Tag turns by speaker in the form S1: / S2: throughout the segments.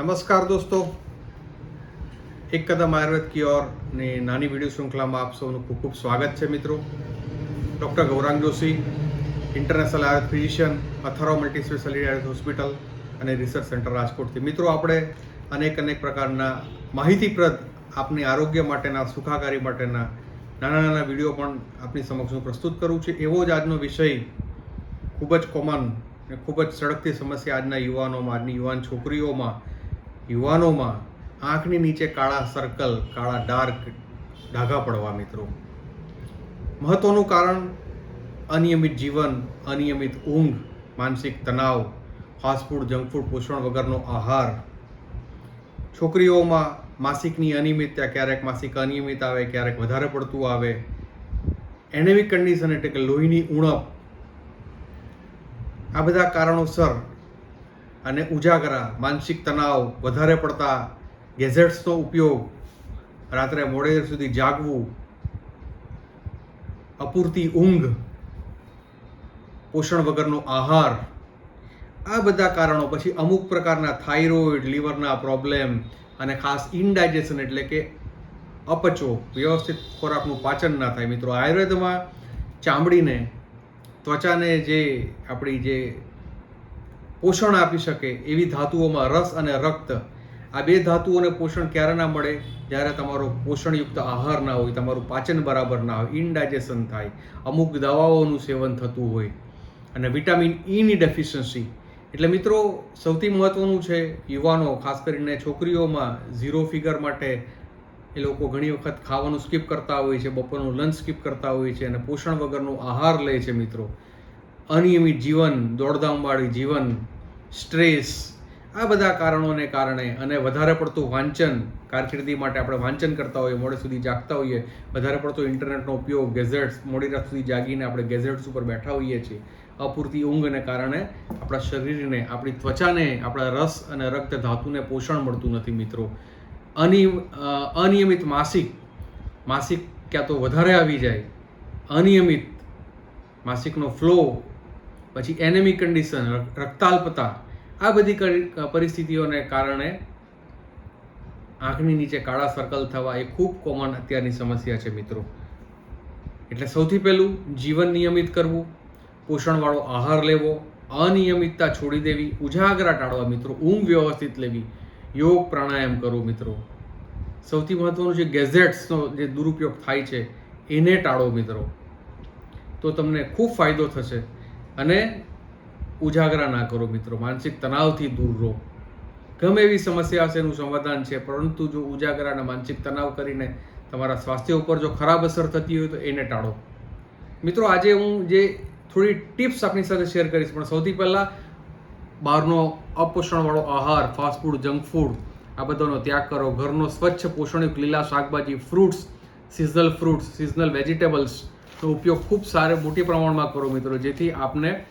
S1: નમસ્કાર દોસ્તો. એક કદમ આયુર્વેદ કી ઓરની નાની વીડિયો શૃંખલામાં આપ સૌનું ખૂબ ખૂબ સ્વાગત છે મિત્રો. Doctor Gaurang Joshi, international Ayurveda physician Atharva multi speciality Ayurveda hospital અને રિસર્ચ સેન્ટર રાજકોટથી. મિત્રો, આપણે અનેક અનેક પ્રકારના માહિતીપ્રદ આપની આરોગ્ય માટેના, સુખાકારી માટેના નાના નાના વીડિયો પણ આપની સમક્ષ હું પ્રસ્તુત કરું છું. એવો જ આજનો વિષય ખૂબ જ કોમન ખૂબ જ સળગતી સમસ્યા આજના યુવાનોમાં, આજની યુવાન છોકરીઓમાં યુવાનોમાં આંખની નીચે કાળા સર્કલ કાળા ડાર્ક ડાઘા પડવા મિત્રો. મહત્વનું કારણ અનિયમિત જીવન, અનિયમિત ઊંઘ, માનસિક તણાવ ફાસ્ટફૂડ જંક ફૂડ પોષણ વગરનો આહાર. છોકરીઓમાં માસિકની અનિયમિતતા ક્યારેક માસિક અનિયમિત આવે, ક્યારેક વધારે પડતું આવે. એનેમિક કન્ડિશન એટલે કે લોહીની ઉણપ. આ બધા કારણોસર અને ઉજાગરા, માનસિક તણાવ વધારે પડતા ગેઝેટ્સનો ઉપયોગ રાત્રે મોડે સુધી જાગવું, અપૂરતી ઊંઘ, પોષણ વગરનો આહાર, આ બધા કારણો પછી અમુક પ્રકારના થાઇરોઇડ, લીવરના પ્રોબ્લેમ અને ખાસ ઇનડાઇજેશન એટલે કે અપચો વ્યવસ્થિત ખોરાકનું પાચન ના થાય. મિત્રો, આયુર્વેદમાં ચામડીને, ત્વચાને જે આપણી જે પોષણ આપી શકે એવી ધાતુઓમાં રસ અને રક્ત. આ બે ધાતુઓને પોષણ ક્યારે ના મળે? જ્યારે તમારો પોષણયુક્ત આહાર ના હોય, તમારું પાચન બરાબર ના હોય ઇનડાયજેશન થાય, અમુક દવાઓનું સેવન થતું હોય. અને વિટામિન ઈની ડેફિશિયન્સી એટલે મિત્રો, સૌથી મહત્ત્વનું છે યુવાનો, ખાસ કરીને છોકરીઓમાં ઝીરો ફિગર માટે એ લોકો ઘણી વખત ખાવાનું સ્કીપ કરતા હોય છે, બપોરનું લંચ સ્કીપ કરતા હોય છે અને પોષણ વગરનો આહાર લે છે મિત્રો. અનિયમિત જીવન, દોડધામવાળી જીવન, સ્ટ્રેસ, આ બધા કારણોને કારણે અને વધારે પડતું વાંચન, કારકિર્દી માટે આપણે વાંચન કરતા હોઈએ, મોડે સુધી જાગતા હોઈએ, વધારે પડતો ઇન્ટરનેટનો ઉપયોગ, ગેઝેટ્સ, મોડી રાત સુધી જાગીને આપણે ગેઝેટ્સ ઉપર બેઠા હોઈએ છીએ, અપૂરતી ઊંઘને કારણે આપણા શરીરને, આપણી ત્વચાને, આપણા રસ અને રક્ત ધાતુને પોષણ મળતું નથી મિત્રો. અનિ અનિયમિત માસિક માસિક ક્યાં તો વધારે આવી જાય, અનિયમિત માસિકનો ફ્લો પછી એનેમિક કન્ડિશન રક્તાલ્પતા. આ બધી પરિસ્થિતિઓને કારણે આંખની નીચે કાળા સર્કલ થવા એ ખૂબ કોમન અત્યારની સમસ્યા છે મિત્રો. એટલે સૌથી પહેલું જીવન નિયમિત કરવું, પોષણવાળો આહાર લેવો, અનિયમિતતા છોડી દેવી, ઉજાગરા ટાળવા મિત્રો, ઊંઘ વ્યવસ્થિત લેવી, યોગ પ્રાણાયામ કરવો મિત્રો. સૌથી મહત્વનું જે ગેઝેટ્સનો જે દુરુપયોગ થાય છે, એને ટાળો મિત્રો. તો તમને ખૂબ ફાયદો થશે. અને ઉજાગરા ના કરો મિત્રો, માનસિક તણાવથી દૂર રહો. ગમે એવી સમસ્યા હશે એનું સમાધાન છે, પરંતુ જો ઉજાગરા અને માનસિક તણાવ કરીને તમારા સ્વાસ્થ્ય ઉપર જો ખરાબ અસર થતી હોય તો એને ટાળો. મિત્રો, આજે હું જે થોડી ટિપ્સ આપની સાથે શેર કરીશ, પણ સૌથી પહેલાં બહારનો અપોષણવાળો આહાર ફાસ્ટ ફૂડ જંક ફૂડ આ બધાનો ત્યાગ કરો. ઘરનો સ્વચ્છ પોષણયુક્ત લીલા શાકભાજી ફ્રૂટ્સ સિઝનલ ફ્રૂટ્સ સિઝનલ વેજીટેબલ્સનો ઉપયોગ ખૂબ સારે મોટી પ્રમાણમાં કરો મિત્રો, જેથી આપને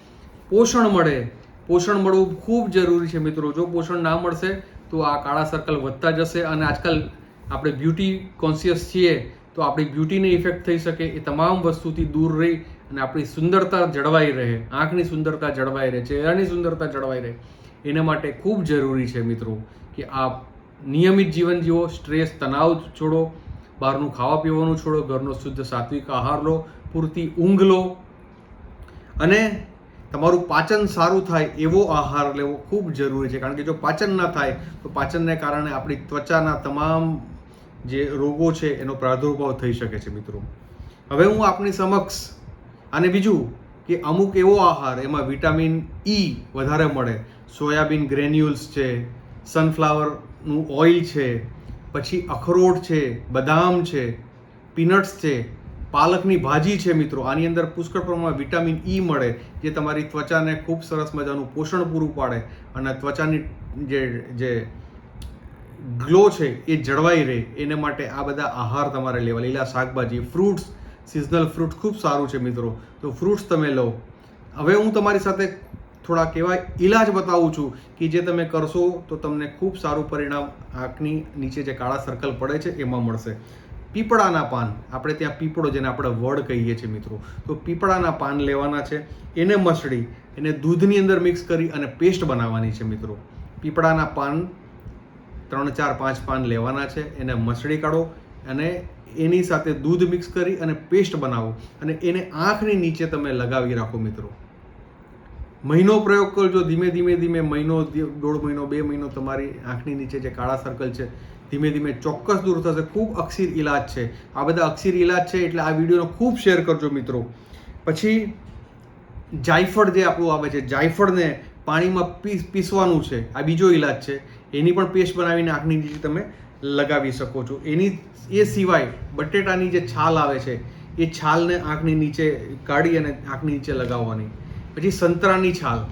S1: પોષણ મળે. પોષણ મળવું ખૂબ જરૂરી છે મિત્રો. જો પોષણ ના મળશે, તો આ કાળા સર્કલ વધતા જશે અને આજકાલ આપણે બ્યુટી કોન્શિયસ છીએ, તો આપણી બ્યુટીને ઇફેક્ટ થઈ શકે એ તમામ વસ્તુથી દૂર રહી અને આપણી સુંદરતા જળવાઈ રહે. આંખની સુંદરતા જળવાઈ રહે, ચહેરાની સુંદરતા જળવાઈ રહે. એના માટે ખૂબ જરૂરી છે મિત્રો કે આપ નિયમિત જીવન જીવો, સ્ટ્રેસ, તણાવ છોડો, બહારનું ખાવા પીવાનું છોડો, ઘરનો શુદ્ધ સાત્વિક આહાર લો પૂરતી ઊંઘ લો અને તમારું પાચન સારું થાય એવો આહાર લેવો ખૂબ જરૂરી છે. કારણ કે જો પાચન ના થાય, તો પાચનને કારણે આપણી ત્વચાના તમામ જે રોગો છે, એનો પ્રાદુર્ભાવ થઈ શકે છે મિત્રો. હવે હું આપની સમક્ષ અને બીજું કે અમુક એવો આહાર, એમાં વિટામિન ઈ વધારે મળે. સોયાબીન ગ્રેન્યુલ્સ છે, સનફ્લાવરનું ઓઇલ છે, પછી અખરોટ છે, બદામ છે, પીનટ્સ છે પાલકની ભાજી છે મિત્રો. આની અંદર પુષ્કળ પ્રમાણમાં વિટામિન ઈ મળે, જે તમારી ત્વચાને ખૂબ સરસ મજાનું પોષણ પૂરું પાડે અને ત્વચાની જે જે ગ્લો છે એ જળવાઈ રહે. એને માટે આ બધા આહાર તમારે લેવા. લીલા શાકભાજી, ફ્રૂટ્સ, સિઝનલ ફ્રૂટ ખૂબ સારું છે મિત્રો. તો ફ્રૂટ્સ તમે લો. હવે હું તમારી સાથે થોડાક એવા ઈલાજ બતાવું છું કે જે તમે કરશો તો તમને ખૂબ સારું પરિણામ આંખની નીચે જે કાળા સર્કલ પડે છે એમાં મળશે. પીપળાના પાન. આપણે ત્યાં પીપળો જેને આપણે વડ કહીએ છીએ મિત્રો. તો પીપળાના પાન લેવાના છે. એને મસળી, એને દૂધની અંદર મિક્સ કરી અને પેસ્ટ બનાવવાની છે મિત્રો. પીપળાના પાન, ત્રણ, ચાર, પાંચ પાન લેવાના છે. એને મસળી કાઢો અને એની સાથે દૂધ મિક્સ કરી અને પેસ્ટ બનાવો. અને એને આંખની નીચે તમે લગાવી રાખો મિત્રો. મહિનો પ્રયોગ કરજો. ધીમે ધીમે ધીમે મહિનો દોઢ મહિનો, બે મહિનો તમારી આંખની નીચે જે કાળા સર્કલ છે ધીમે ધીમે ચોક્કસ દૂર થશે. ખૂબ અક્ષીર ઇલાજ છે. આ બધા અક્ષીર ઇલાજ છે એટલે આ વિડીયોનો ખૂબ શેર કરજો મિત્રો. પછી જાયફળ જે આપણું આવે છે, જાયફળને પાણીમાં પીસ, પીસવાનું છે. આ બીજો ઇલાજ છે. એની પણ પેસ્ટ બનાવીને આંખની નીચે તમે લગાવી શકો છો. એની, એ સિવાય બટેટાની જે છાલ આવે છે, એ છાલને આંખની નીચે કાઢી અને આંખની નીચે લગાવવાની. પછી સંતરાની છાલ.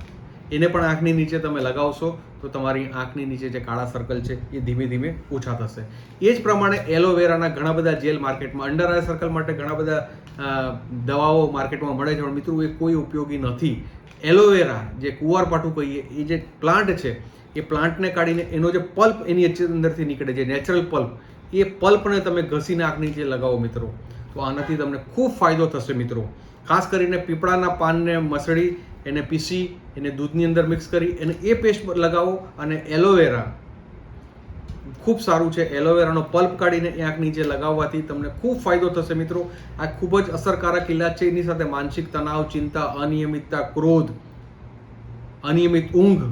S1: એને પણ આંખની નીચે તમે લગાવશો તો તમારી આંખની નીચે જે કાળા સર્કલ છે એ ધીમે ધીમે ઓછા થશે. એ જ પ્રમાણે એલોવેરાના ઘણા બધા જેલ માર્કેટમાં અંડર આઈ સર્કલ માટે ઘણા બધા દવાઓ માર્કેટમાં મળે છે, પણ મિત્રો, એ કોઈ ઉપયોગી નથી. એલોવેરા જે કુંવારપાઠું કહીએ, એ જે પ્લાન્ટ છે, એ પ્લાન્ટને કાઢીને એનો જે પલ્પ એની અંદરથી નીકળે છે નેચરલ પલ્પ એ પલ્પને તમે ઘસીને આંખની નીચે લગાવો મિત્રો. તો આનાથી તમને ખૂબ ફાયદો થશે મિત્રો. ખાસ કરીને પીપળાના પાનને મસળી એને પીસી, એને દૂધની અંદર મિક્સ કરી અને એ પેસ્ટ લગાવો અને એલોવેરા. ખૂબ સારું છે. એલોવેરાનો પલ્પ કાઢીને એ આંખ નીચે લગાવવાથી તમને ખૂબ ફાયદો થશે મિત્રો. આ ખૂબ જ અસરકારક ઇલાજ છે. એની સાથે માનસિક તણાવ, ચિંતા, અનિયમિતતા, ક્રોધ, અનિયમિત ઊંઘ,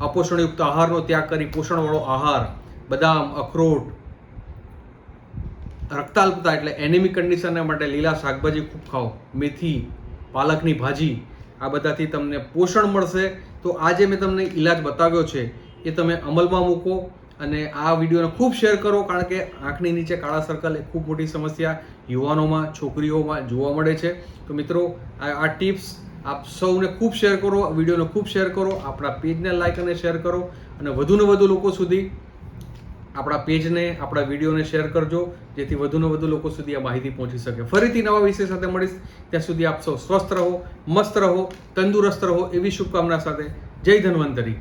S1: અપોષણયુક્ત આહારનો ત્યાગ કરી પોષણવાળો આહાર, બદામ, અખરોટ, રક્તાલ્પતા એટલે એનેમિક કન્ડિશનના માટે લીલા શાકભાજી ખૂબ ખાઓ. મેથી, પાલકની ભાજી આ બધાથી તમને પોષણ મળશે. તો આજે મેં તમને ઈલાજ બતાવ્યો છે, એ તમે અમલમાં મૂકો અને આ વિડીયોને ખૂબ શેર કરો, કારણ કે આંખની નીચે કાળા સર્કલ એ ખૂબ મોટી સમસ્યા યુવાનોમાં, છોકરીઓમાં જોવા મળે છે. તો મિત્રો, આ ટિપ્સ આપ સૌને ખૂબ શેર કરો વિડીયોને ખૂબ શેર કરો, આપણા પેજને લાઈક અને શેર કરો અને વધુને વધુ લોકો સુધી આપણા પેજને, આપણા વિડીયોને શેર કરજો, જેથી વધુને વધુ લોકો સુધી આ માહિતી પહોંચી શકે. ફરીથી નવા વિષય સાથે મળીશ. ત્યાં સુધી આપ સૌ સ્વસ્થ રહો, મસ્ત રહો, તંદુરસ્ત રહો એવી શુભકામના સાથે. જય ધન્વંતરી.